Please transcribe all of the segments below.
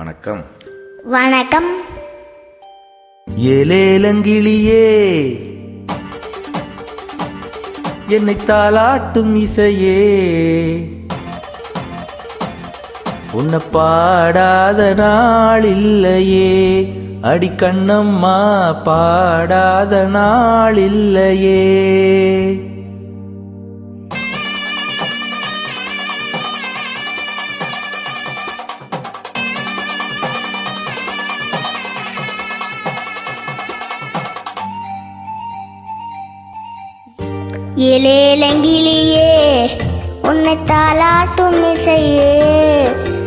வணக்கம். வணக்கம். ஏலேலங்கிளியே. என்னை தாளாட்டும் இசையே. உன்னை பாடாத நாள் இல்லையே அடி கண்ணம்மா பாடாத நாள் இல்லையே இலேலங்கிலியே உன்னை தாளாட்டும் இசையே.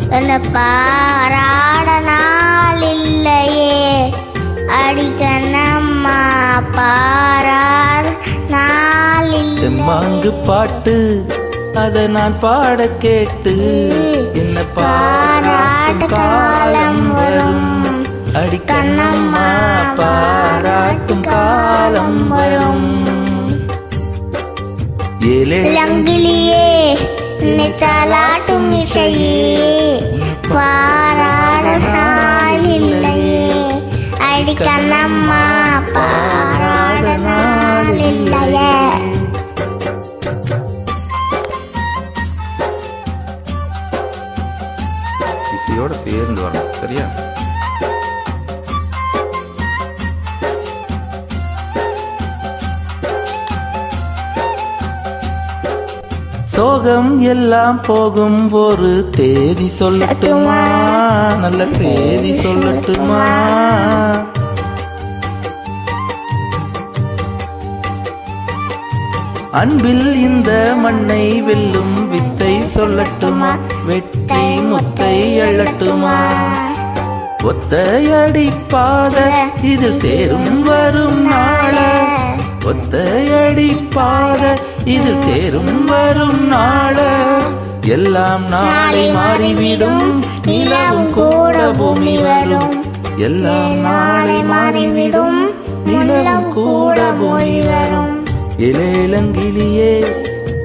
என்னை பாராட நாள் இல்லையே. அடிக்கண்ணம்மா பாராட நாள் செம்மாங்கு பாட்டு அதை நான் பாட கேட்டு என்ன பாராட்டும் காலம் வரும். உன்னை தாளாட்டும் இசையே. பாராட நாள் இல்லையே. அடிக்கண்ணம்மா பாராட இசையோட சேர்ந்து வரணும் சரியா? சோகம் எல்லாம் போகும் ஒரு தேதி சொல்லட்டுமா? நல்ல தேதி சொல்லட்டுமா? அன்பில் இந்த மண்ணை வெல்லும் வித்தை சொல்லட்டுமா? வெற்றி முத்தை எழட்டுமா? ஒத்தையடி பாத இது தேரும் வரும் நாள. ஒத்தையடி பாத இது தேரும் வரும் நாள எல்லாம் நாளை மாறிவிடும் நிலவும் கூட பூமி வரும். எல்லாம் நாளை மாறிவிடும் நிலவும் கூட பூமி வரும். இலேலங்கிலியே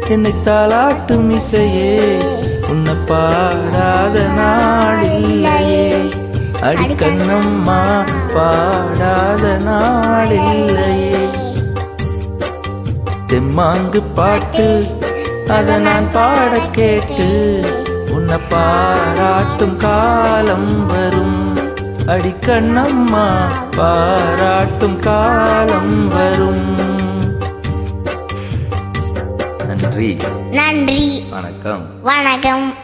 என்னை தாளாட்டும் இசையே உன்னை பாடாத நாளில்லையே. அடிக்கண்ணம்மா பாடாத நாளில்லையே. தெம்மாங்கு பாட்டு அதை நான் பாட கேட்டு உன்னை பாராட்டும் காலம் வரும். அடிக்கண்ணம்மா பாராட்டும் காலம் வரும். நன்றி. நன்றி. வணக்கம். வணக்கம்.